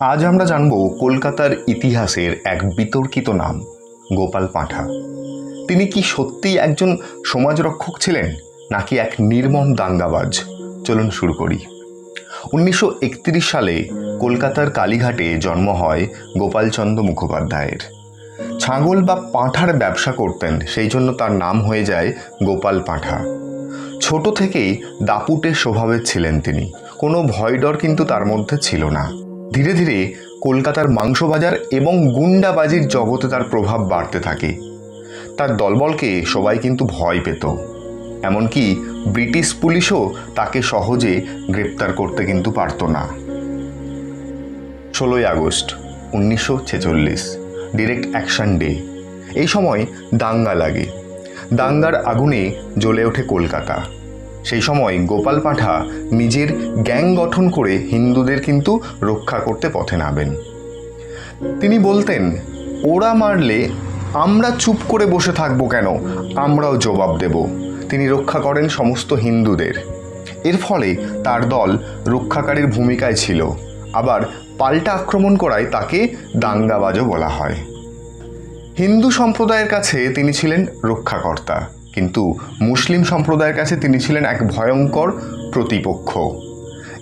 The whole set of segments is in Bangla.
আজ আমরা জানব কলকাতার ইতিহাসের এক বিতর্কিত নাম, গোপাল পাঁঠা। তিনি কি সত্যিই একজন সমাজরক্ষক ছিলেন, নাকি এক নির্মম দাঙ্গাবাজ? চলুন শুরু করি। উনিশশো একত্রিশ সালে কলকাতার কালীঘাটে জন্ম হয় গোপালচন্দ্র মুখোপাধ্যায়ের। ছাগল বা পাঁঠার ব্যবসা করতেন, সেই জন্য তার নাম হয়ে যায় গোপাল পাঁঠা। ছোট থেকেই দাপুটে স্বভাবের ছিলেন তিনি। কোনো ভয়ডর কিন্তু তার মধ্যে ছিল না। ধীরে ধীরে কলকাতার মাংস বাজার এবং গুন্ডাবাজির জগতে তার প্রভাব বাড়তে থাকে। তার দলবলকে সবাই কিন্তু ভয় পেত। এমনকি ব্রিটিশ পুলিশও তাকে সহজে গ্রেপ্তার করতে কিন্তু পারত না। ষোলোই আগস্ট, উনিশশো ছেচল্লিশ ডিরেক্ট অ্যাকশন ডে এই সময় দাঙ্গা লাগে। দাঙ্গার আগুনে জ্বলে ওঠে কলকাতা। সেই সময় গোপাল পাঁঠা নিজের গ্যাং গঠন করে হিন্দুদের কিন্তু রক্ষা করতে পথে নামেন। তিনি বলতেন, ওরা মারলে আমরা চুপ করে বসে থাকব কেন? আমরাও জবাব দেব। তিনি রক্ষা করেন সমস্ত হিন্দুদের। এর ফলে তার দল রক্ষাকারীর ভূমিকায় ছিল। আবার পাল্টা আক্রমণ করায় তাকে দাঙ্গাবাজও বলা হয়। হিন্দু সম্প্রদায়ের কাছে তিনি ছিলেন রক্ষাকর্তা। কিন্তু মুসলিম সম্প্রদায়ের কাছে তিনি ছিলেন এক ভয়ঙ্কর প্রতিপক্ষ।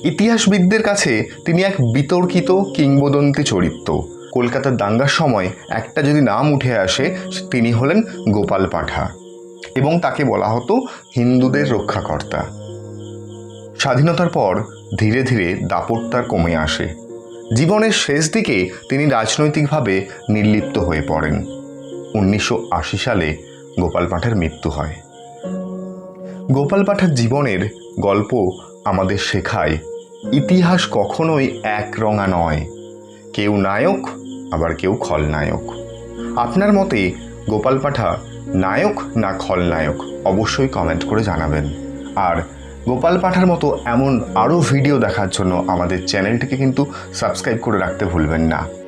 ইতিহাসবিদদের কাছে তিনি এক বিতর্কিত কিংবদন্তি চরিত্র। কলকাতার দাঙ্গার সময় একটা যদি নাম উঠে আসে, তিনি হলেন গোপাল পাঁঠা এবং তাকে বলা হতো হিন্দুদের রক্ষাকর্তা। স্বাধীনতার পর ধীরে ধীরে দাপট কমে আসে। জীবনের শেষ দিকে তিনি রাজনৈতিকভাবে নির্লিপ্ত হয়ে পড়েন। উনিশশো আশি সালে গোপাল পাঠার মৃত্যু হয়। গোপাল পাঠার জীবনের গল্প আমাদের শেখায়, ইতিহাস কখনোই একরঙা নয়। কেউ নায়ক, আবার কেউ খলনায়ক। আপনার মতে গোপাল পাঠা নায়ক না খলনায়ক, অবশ্যই কমেন্ট করে জানাবেন। আর গোপাল পাঠার মতো এমন আরও ভিডিও দেখার জন্য আমাদের চ্যানেলটিকে কিন্তু সাবস্ক্রাইব করে রাখতে ভুলবেন না।